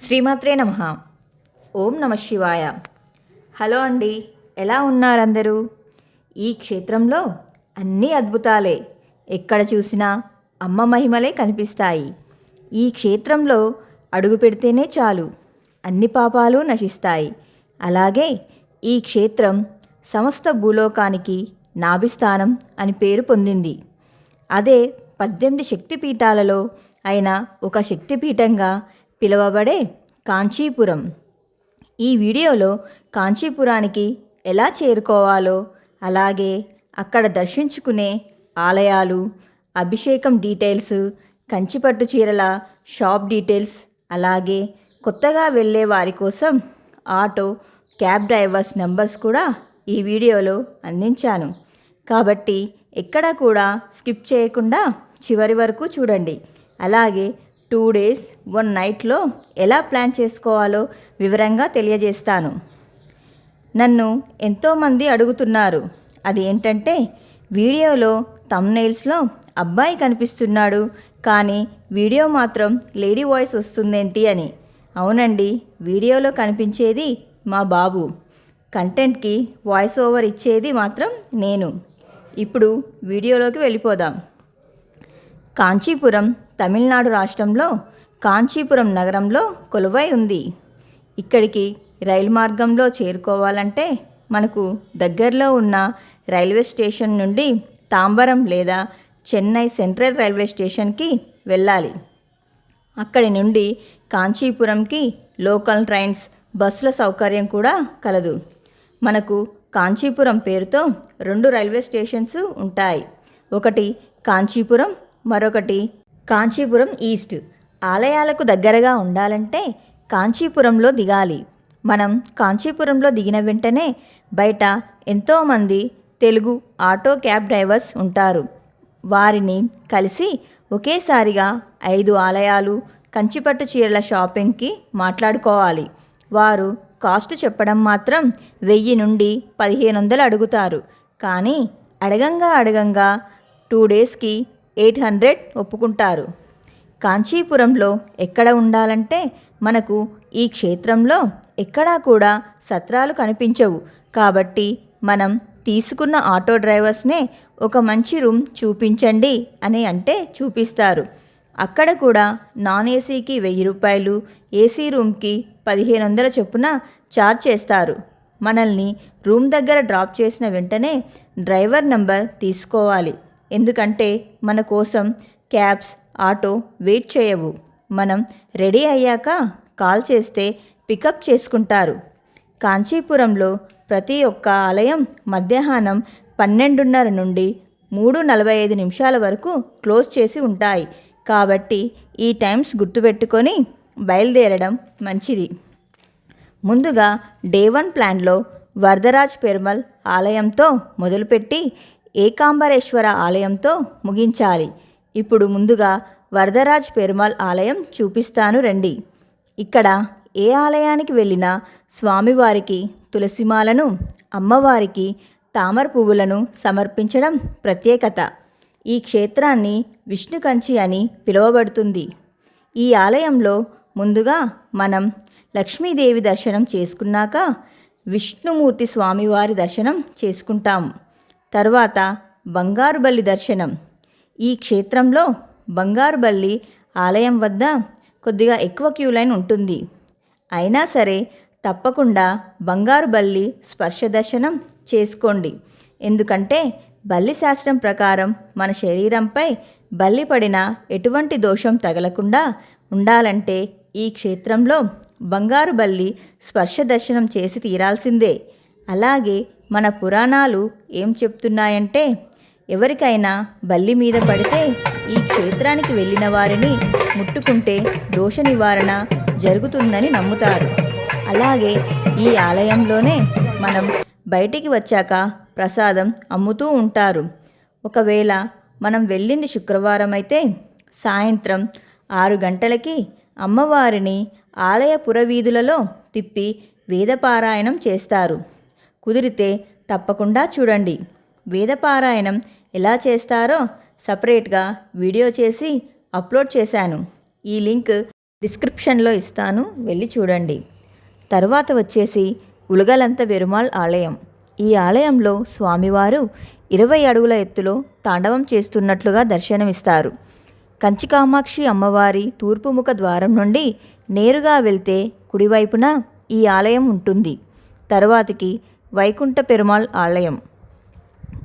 శ్రీమాత్రే నమ. ఓం నమ శివాయ. హలో అండి ఎలా ఉన్నారందరూ? ఈ క్షేత్రంలో అన్నీ అద్భుతాలే ఎక్కడ చూసినా అమ్మ మహిమలే కనిపిస్తాయి. ఈ క్షేత్రంలో అడుగు పెడితేనే చాలు అన్ని పాపాలు నశిస్తాయి. అలాగే ఈ క్షేత్రం సమస్త భూలోకానికి నాభిస్థానం అని పేరు పొందింది. అదే పద్దెనిమిది శక్తిపీఠాలలో అయిన ఒక శక్తిపీఠంగా పిలువబడే కాంచీపురం. ఈ వీడియోలో కాంచీపురానికి ఎలా చేరుకోవాలో అలాగే అక్కడ దర్శించుకునే ఆలయాలు అభిషేకం డీటెయిల్స్ కంచిపట్టు చీరల షాప్ డీటెయిల్స్ అలాగే కొత్తగా వెళ్ళే వారి కోసం ఆటో క్యాబ్ డ్రైవర్స్ నెంబర్స్ కూడా ఈ వీడియోలో అందించాను. కాబట్టి ఎక్కడ కూడా స్కిప్ చేయకుండా చివరి వరకు చూడండి. అలాగే టూ డేస్ వన్ నైట్లో ఎలా ప్లాన్ చేసుకోవాలో వివరంగా తెలియజేస్తాను. నన్ను ఎంతోమంది అడుగుతున్నారు అది ఏంటంటే వీడియోలో తమ్నైల్స్లో అబ్బాయి కనిపిస్తున్నాడు కానీ వీడియో మాత్రం లేడీ వాయిస్ వస్తుందేంటి అని. అవునండి వీడియోలో కనిపించేది మా బాబు. కంటెంట్కి వాయిస్ ఓవర్ ఇచ్చేది మాత్రం నేను. ఇప్పుడు వీడియోలోకి వెళ్ళిపోదాం. కాంచీపురం తమిళనాడు రాష్ట్రంలో కాంచీపురం నగరంలో కొలువై ఉంది. ఇక్కడికి రైలు మార్గంలో చేరుకోవాలంటే మనకు దగ్గరలో ఉన్న రైల్వే స్టేషన్ నుండి తాంబరం లేదా చెన్నై సెంట్రల్ రైల్వే స్టేషన్కి వెళ్ళాలి. అక్కడి నుండి కాంచీపురంకి లోకల్ ట్రైన్స్ బస్సుల సౌకర్యం కూడా కలదు. మనకు కాంచీపురం పేరుతో రెండు రైల్వే స్టేషన్స్ ఉంటాయి. ఒకటి కాంచీపురం మరొకటి కాంచీపురం ఈస్ట్. ఆలయాలకు దగ్గరగా ఉండాలంటే కాంచీపురంలో దిగాలి. మనం కాంచీపురంలో దిగిన వెంటనే బయట ఎంతోమంది తెలుగు ఆటో క్యాబ్ డ్రైవర్స్ ఉంటారు. వారిని కలిసి ఒకేసారిగా ఐదు ఆలయాలు కంచిపట్టు చీరల షాపింగ్కి మాట్లాడుకోవాలి. వారు కాస్ట్ చెప్పడం మాత్రం వెయ్యి నుండి పదిహేను వందలు అడుగుతారు. కానీ అడగంగా అడగంగా టూ డేస్కి ఎయిట్ హండ్రెడ్ ఒప్పుకుంటారు. కాంచీపురంలో ఎక్కడ ఉండాలంటే మనకు ఈ క్షేత్రంలో ఎక్కడా కూడా సత్రాలు కనిపించవు. కాబట్టి మనం తీసుకున్న ఆటో డ్రైవర్స్నే ఒక మంచి రూమ్ చూపించండి అని అంటే చూపిస్తారు. అక్కడ కూడా నాన్ ఏసీకి వెయ్యి రూపాయలు ఏసీ రూమ్కి పదిహేను వందల చొప్పున ఛార్జ్ చేస్తారు. మనల్ని రూమ్ దగ్గర డ్రాప్ చేసిన వెంటనే డ్రైవర్ నంబర్ తీసుకోవాలి. ఎందుకంటే మన కోసం క్యాబ్స్ ఆటో వెయిట్ చేయవు. మనం రెడీ అయ్యాక కాల్ చేస్తే పికప్ చేసుకుంటారు. కాంచీపురంలో ప్రతి ఒక్క ఆలయం మధ్యాహ్నం పన్నెండున్నర నుండి మూడు నలభై ఐదు నిమిషాల వరకు క్లోజ్ చేసి ఉంటాయి. కాబట్టి ఈ టైమ్స్ గుర్తుపెట్టుకొని బయలుదేరడం మంచిది. ముందుగా డే వన్ ప్లాన్లో వరదరాజ్ పెరుమల్ ఆలయంతో మొదలుపెట్టి ఏకాంబరేశ్వర ఆలయంతో ముగించాలి. ఇప్పుడు ముందుగా వరదరాజ్ పెరుమల్ ఆలయం చూపిస్తాను రండి. ఇక్కడ ఏ ఆలయానికి వెళ్ళినా స్వామివారికి తులసిమాలను అమ్మవారికి తామర పువ్వులను సమర్పించడం ప్రత్యేకత. ఈ క్షేత్రాన్ని విష్ణు కంచి అని పిలువబడుతుంది. ఈ ఆలయంలో ముందుగా మనం లక్ష్మీదేవి దర్శనం చేసుకున్నాక విష్ణుమూర్తి స్వామివారి దర్శనం చేసుకుంటాము తర్వాత బంగారు బల్లి దర్శనం. ఈ క్షేత్రంలో బంగారు బల్లి ఆలయం వద్ద కొద్దిగా ఎక్కువ క్యూ లైన్ ఉంటుంది. అయినా సరే తప్పకుండా బంగారు బల్లి స్పర్శ దర్శనం చేసుకోండి. ఎందుకంటే బల్లి శాస్త్రం ప్రకారం మన శరీరంపై బల్లి పడిన ఎటువంటి దోషం తగలకుండా ఉండాలంటే ఈ క్షేత్రంలో బంగారు బల్లి స్పర్శ దర్శనం చేసి తీరాల్సిందే. అలాగే మన పురాణాలు ఏం చెప్తున్నాయంటే ఎవరికైనా బల్లి మీద పడితే ఈ క్షేత్రానికి వెళ్ళిన వారిని ముట్టుకుంటే దోష నివారణ జరుగుతుందని నమ్ముతారు. అలాగే ఈ ఆలయంలోనే మనం బయటికి వచ్చాక ప్రసాదం అమ్ముతూ ఉంటారు. ఒకవేళ మనం వెళ్ళింది శుక్రవారం అయితే సాయంత్రం ఆరు గంటలకి అమ్మవారిని ఆలయ పురవీధులలో తిప్పి వేదపారాయణం చేస్తారు. కుదిరితే తప్పకుండా చూడండి. వేదపారాయణం ఎలా చేస్తారో సపరేట్గా వీడియో చేసి అప్లోడ్ చేశాను. ఈ లింక్ డిస్క్రిప్షన్లో ఇస్తాను. వెళ్ళి చూడండి. తరువాత వచ్చేసి ఉలగలంత పెరుమాళ్ ఆలయం. ఈ ఆలయంలో స్వామివారు ఇరవై అడుగుల ఎత్తులో తాండవం చేస్తున్నట్లుగా దర్శనమిస్తారు. కంచి కామాక్షి అమ్మవారి తూర్పుముఖ ద్వారం నుండి నేరుగా వెళ్తే కుడివైపున ఈ ఆలయం ఉంటుంది. తరువాతికి వైకుంఠ పెరుమాళ్ ఆలయం.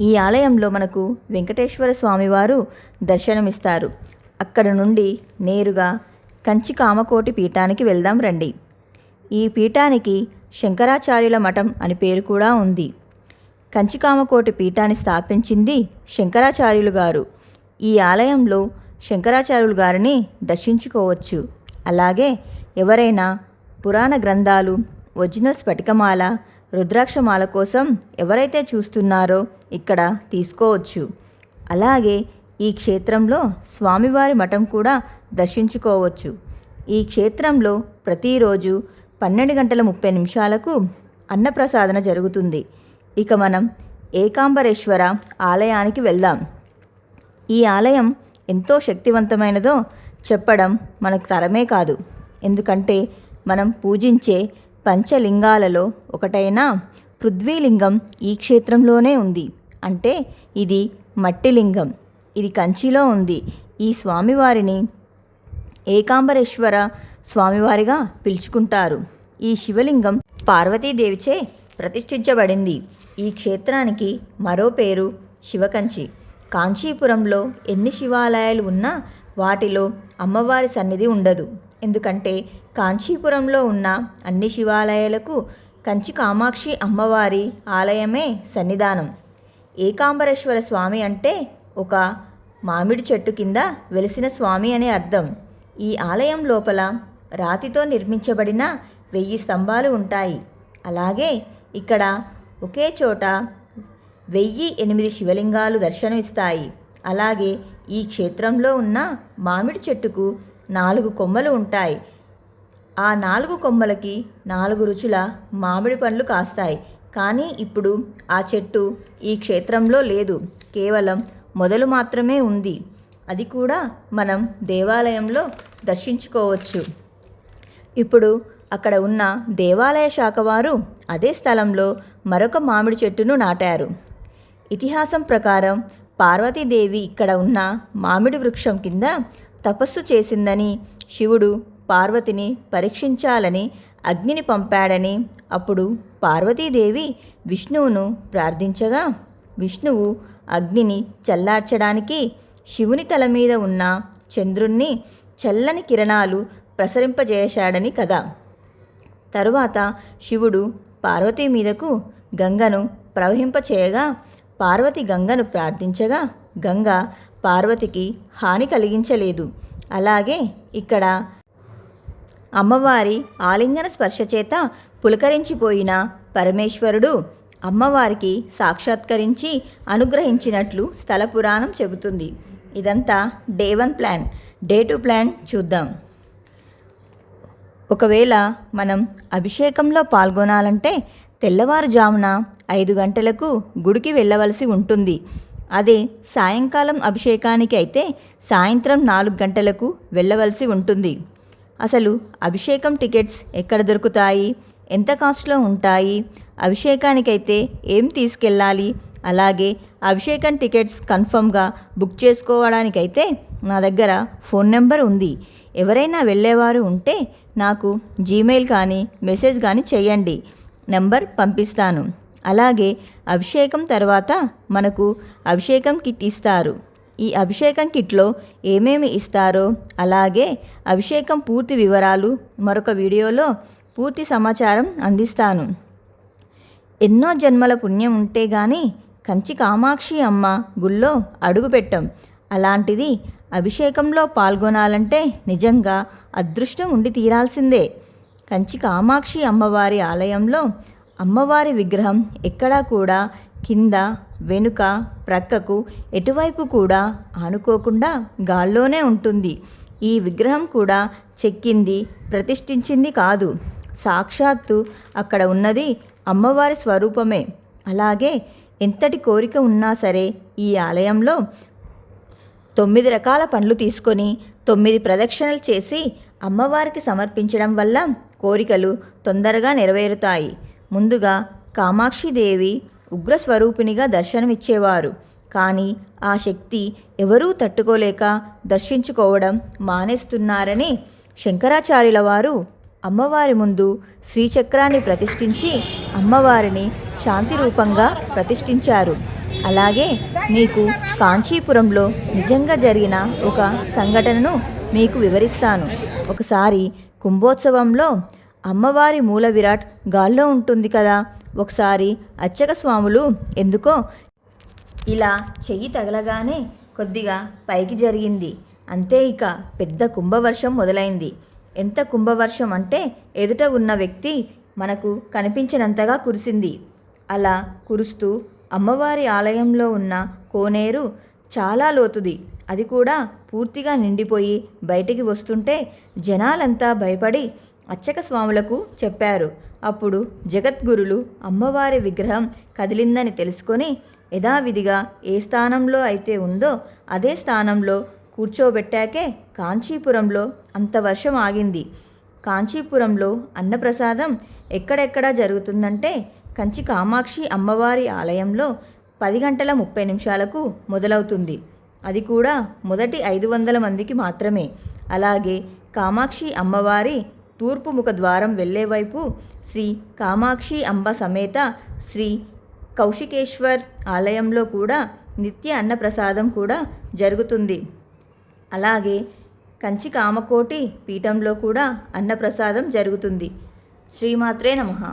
ఈ ఆలయంలో మనకు వెంకటేశ్వర స్వామివారు దర్శనమిస్తారు. అక్కడ నుండి నేరుగా కంచి కామకోటి పీఠానికి వెళ్దాం రండి. ఈ పీఠానికి శంకరాచార్యుల మఠం అని పేరు కూడా ఉంది. కంచికామకోటి పీఠాన్ని స్థాపించింది శంకరాచార్యులు గారు. ఈ ఆలయంలో శంకరాచార్యులు గారిని దర్శించుకోవచ్చు. అలాగే ఎవరైనా పురాణ గ్రంథాలు ఒరిజినల్ స్ఫటికమాల రుద్రాక్షమాల కోసం ఎవరైతే చూస్తున్నారో ఇక్కడ తీసుకోవచ్చు. అలాగే ఈ క్షేత్రంలో స్వామివారి మఠం కూడా దర్శించుకోవచ్చు. ఈ క్షేత్రంలో ప్రతిరోజు పన్నెండు గంటల ముప్పై నిమిషాలకు అన్నప్రసాదన జరుగుతుంది. ఇక మనం ఏకాంబరేశ్వర ఆలయానికి వెళ్దాం. ఈ ఆలయం ఎంతో శక్తివంతమైనదో చెప్పడం మనకు తరమే కాదు. ఎందుకంటే మనం పూజించే పంచలింగాలలో ఒకటైన పృథ్వీలింగం ఈ క్షేత్రంలోనే ఉంది. అంటే ఇది మట్టిలింగం. ఇది కంచిలో ఉంది. ఈ స్వామివారిని ఏకాంబరేశ్వర స్వామివారిగా పిలుచుకుంటారు. ఈ శివలింగం పార్వతీదేవిచే ప్రతిష్ఠించబడింది. ఈ క్షేత్రానికి మరో పేరు శివకంచి. కాంచీపురంలో ఎన్ని శివాలయాలు ఉన్నా వాటిలో అమ్మవారి సన్నిధి ఉండదు. ఎందుకంటే కాంచీపురంలో ఉన్న అన్ని శివాలయాలకు కంచి కామాక్షి అమ్మవారి ఆలయమే సన్నిధానం. ఏకాంబరేశ్వర స్వామి అంటే ఒక మామిడి చెట్టు కింద వెలిసిన స్వామి అనే అర్థం. ఈ ఆలయం లోపల రాతితో నిర్మించబడిన వెయ్యి స్తంభాలు ఉంటాయి. అలాగే ఇక్కడ ఒకే చోట వెయ్యి ఎనిమిది శివలింగాలు దర్శనమిస్తాయి. అలాగే ఈ క్షేత్రంలో ఉన్న మామిడి చెట్టుకు నాలుగు కొమ్మలు ఉంటాయి. ఆ నాలుగు కొమ్మలకి నాలుగు రుచుల మామిడి పండ్లు కాస్తాయి. కానీ ఇప్పుడు ఆ చెట్టు ఈ క్షేత్రంలో లేదు. కేవలం మొదలు మాత్రమే ఉంది. అది కూడా మనం దేవాలయంలో దర్శించుకోవచ్చు. ఇప్పుడు అక్కడ ఉన్న దేవాలయ శాఖ వారు అదే స్థలంలో మరొక మామిడి చెట్టును నాటారు. ఇతిహాసం ప్రకారం పార్వతీదేవి ఇక్కడ ఉన్న మామిడి వృక్షం కింద తపస్సు చేసిందని శివుడు పార్వతిని పరీక్షించాలని అగ్నిని పంపాడని. అప్పుడు పార్వతీదేవి విష్ణువును ప్రార్థించగా విష్ణువు అగ్నిని చల్లార్చడానికి శివుని తల మీద ఉన్న చంద్రుణ్ణి చల్లని కిరణాలు ప్రసరింపజేశాడని కథ. తరువాత శివుడు పార్వతీ మీదకు గంగను ప్రవహింపచేయగా పార్వతి గంగను ప్రార్థించగా గంగ పార్వతికి హాని కలిగించలేదు. అలాగే ఇక్కడ అమ్మవారి ఆలింగన స్పర్శ చేత పులకరించిపోయిన పరమేశ్వరుడు అమ్మవారికి సాక్షాత్కరించి అనుగ్రహించినట్లు స్థల పురాణం చెబుతుంది. ఇదంతా day one plan. Day two plan చూద్దాం. ఒకవేళ మనం అభిషేకంలో పాల్గొనాలంటే తెల్లవారుజామున ఐదు గంటలకు గుడికి వెళ్ళవలసి ఉంటుంది. అదే సాయంకాలం అభిషేకానికి అయితే సాయంత్రం నాలుగు గంటలకు వెళ్ళవలసి ఉంటుంది. అసలు అభిషేకం టికెట్స్ ఎక్కడ దొరుకుతాయి? ఎంత కాస్ట్లో ఉంటాయి? అభిషేకానికైతే ఏం తీసుకెళ్ళాలి? అలాగే అభిషేకం టికెట్స్ కన్ఫర్మ్గా బుక్ చేసుకోవడానికైతే నా దగ్గర ఫోన్ నెంబర్ ఉంది. ఎవరైనా వెళ్ళేవారు ఉంటే నాకు జీమెయిల్ కానీ మెసేజ్ కానీ చేయండి. నెంబర్ పంపిస్తాను. అలాగే అభిషేకం తర్వాత మనకు అభిషేకం కిట్ ఇస్తారు. ఈ అభిషేకం కిట్లో ఏమేమి ఇస్తారో అలాగే అభిషేకం పూర్తి వివరాలు మరొక వీడియోలో పూర్తి సమాచారం అందిస్తాను. ఎన్నో జన్మల పుణ్యం ఉంటే గాని కంచి కామాక్షి అమ్మ గుళ్ళో అడుగుపెట్టాం అలాంటిది అభిషేకంలో పాల్గొనాలంటే నిజంగా అదృష్టం ఉండి తీరాల్సిందే. కంచి కామాక్షి అమ్మవారి ఆలయంలో అమ్మవారి విగ్రహం ఎక్కడా కూడా కింద వెనుక ప్రక్కకు ఎటువైపు కూడా ఆనుకోకుండా గాల్లోనే ఉంటుంది. ఈ విగ్రహం కూడా చెక్కింది ప్రతిష్ఠించింది కాదు. సాక్షాత్తు అక్కడ ఉన్నది అమ్మవారి స్వరూపమే. అలాగే ఎంతటి కోరిక ఉన్నా సరే ఈ ఆలయంలో తొమ్మిది రకాల పండ్లు తీసుకొని తొమ్మిది ప్రదక్షిణలు చేసి అమ్మవారికి సమర్పించడం వల్ల కోరికలు తొందరగా నెరవేరుతాయి. ముందుగా కామాక్షిదేవి ఉగ్రస్వరూపిణిగా దర్శనమిచ్చేవారు. కానీ ఆ శక్తి ఎవరూ తట్టుకోలేక దర్శించుకోవడం మానేస్తున్నారని శంకరాచార్యుల వారు అమ్మవారి ముందు శ్రీచక్రాన్ని ప్రతిష్ఠించి అమ్మవారిని శాంతి రూపంగా ప్రతిష్ఠించారు. అలాగే మీకు కాంచీపురంలో నిజంగా జరిగిన ఒక సంఘటనను మీకు వివరిస్తాను. ఒకసారి కుంభోత్సవంలో అమ్మవారి మూల విరాట్ గాల్లో ఉంటుంది కదా. ఒకసారి అర్చక స్వాములు ఎందుకో ఇలా చెయ్యి తగలగానే కొద్దిగా పైకి జరిగింది. అంతే ఇక పెద్ద కుంభవర్షం మొదలైంది. ఎంత కుంభవర్షం అంటే ఎదుట ఉన్న వ్యక్తి మనకు కనిపించినంతగా కురిసింది. అలా కురుస్తూ అమ్మవారి ఆలయంలో ఉన్న కోనేరు చాలా లోతుది. అది కూడా పూర్తిగా నిండిపోయి బయటికి వస్తుంటే జనాలంతా భయపడి అచ్చక స్వాములకు చెప్పారు. అప్పుడు జగద్గురులు అమ్మవారి విగ్రహం కదిలిందని తెలుసుకొని యథావిధిగా ఏ స్థానంలో అయితే ఉందో అదే స్థానంలో కూర్చోబెట్టాకే కాంచీపురంలో అంత వర్షం ఆగింది. కాంచీపురంలో అన్నప్రసాదం ఎక్కడెక్కడ జరుగుతుందంటే కంచి కామాక్షి అమ్మవారి ఆలయంలో పది గంటల ముప్పై నిమిషాలకు మొదలవుతుంది. అది కూడా మొదటి ఐదు వందల మందికి మాత్రమే. అలాగే కామాక్షి అమ్మవారి తూర్పు ముఖ ద్వారం వెళ్ళే వైపు శ్రీ కామాక్షి అంబ సమేత శ్రీ కౌశికేశ్వర్ ఆలయంలో కూడా నిత్య అన్నప్రసాదం కూడా జరుగుతుంది. అలాగే కంచి కామకోటి పీఠంలో కూడా అన్నప్రసాదం జరుగుతుంది. శ్రీమాత్రే నమః.